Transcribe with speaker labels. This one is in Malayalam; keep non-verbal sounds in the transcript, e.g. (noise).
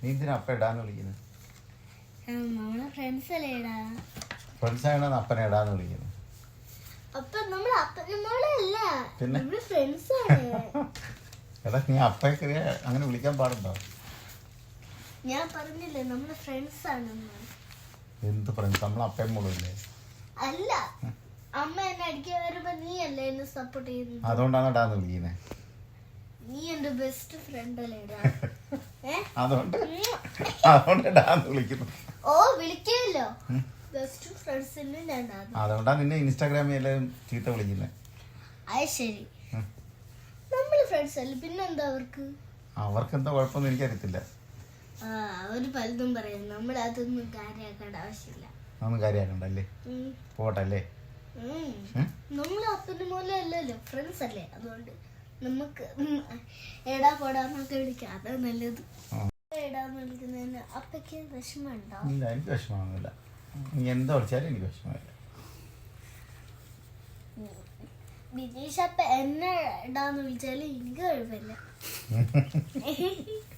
Speaker 1: നീ എന്തിനാ അപ്പ ഇടാന്ന് വിളിക്കുന്നത്
Speaker 2: ഫ്രണ്ട്സ്
Speaker 1: ആണോ അപ്പനെ ഇടാന്ന് പിന്നെ? (laughs) എടാ നീ അപ്പയൊക്കെ അങ്ങനെ വിളിക്കാൻ പാടുണ്ടോ?
Speaker 2: ഞാൻ പറഞ്ഞില്ലേ നമ്മൾ ഫ്രണ്ട്സ് ആണെന്ന്.
Speaker 1: എന്ത് ഫ്രണ്ട്സ് നമ്മൾ അപ്പയും മോളില്ലേ
Speaker 2: അല്ല അമ്മ എന്നെ അടിക്കാൻ വരുമ്പോ നീ അല്ലേ എന്നെ സപ്പോർട്ട് ചെയ്യുന്നത്?
Speaker 1: അതുകൊണ്ടാണ് ഇടാന്ന് വിളിക്കുന്നത്
Speaker 2: നീ എന്റെ ബെസ്റ്റ് ഫ്രണ്ട് അല്ലേ (laughs)
Speaker 1: അതുകൊണ്ട് അതുകൊണ്ട് വിളിക്കുന്നു.
Speaker 2: ഓ വിളിക്കുമല്ലോ. ബെസ്റ്റ് ഫ്രണ്ട്സിന് ഞാൻ ഇടാം.
Speaker 1: അതുകൊണ്ടാണ് നിന്നെ ഇൻസ്റ്റാഗ്രാമിൽ എല്ലാവരും ചീത്ത വിളിക്കുന്നത്.
Speaker 2: അത് ശരി. നമ്മൾ ഫ്രണ്ട്സ് അല്ലേ? പിന്നെന്താ അവർക്ക്?
Speaker 1: അവർക്ക് എന്താ കുഴപ്പമൊന്നും എനിക്കറിയത്തില്ല.
Speaker 2: ആ അവർ പലതും പറയും. നമ്മൾ അതൊന്നും കാര്യമാക്കേണ്ട ആവശ്യമില്ല
Speaker 1: അതൊന്നും കാര്യമാക്കണ്ടല്ലേ പോട്ടല്ലേ?
Speaker 2: നമ്മൾ അപ്പനും പോലെ അല്ലല്ലോ ഫ്രണ്ട്സ് അല്ലേ? അതുകൊണ്ട് നമുക്ക് എടാ പോടാന്നൊക്കെ വിളിക്കാം. അതാ നല്ലത്. എടാന്ന് വിളിക്കുന്നതിന് അപ്പയ്ക്ക് വിഷമമുണ്ടോ?
Speaker 1: ഇല്ല എനിക്ക് വിഷമമൊന്നുമില്ല. നീ എന്താ വിളിച്ചാലും എനിക്ക് വിഷമമില്ല.
Speaker 2: ബിനീഷ് അപ്പ എന്നെ ഇടാന്ന് വിളിച്ചാലും എനിക്ക് കുഴപ്പമില്ല. (laughs)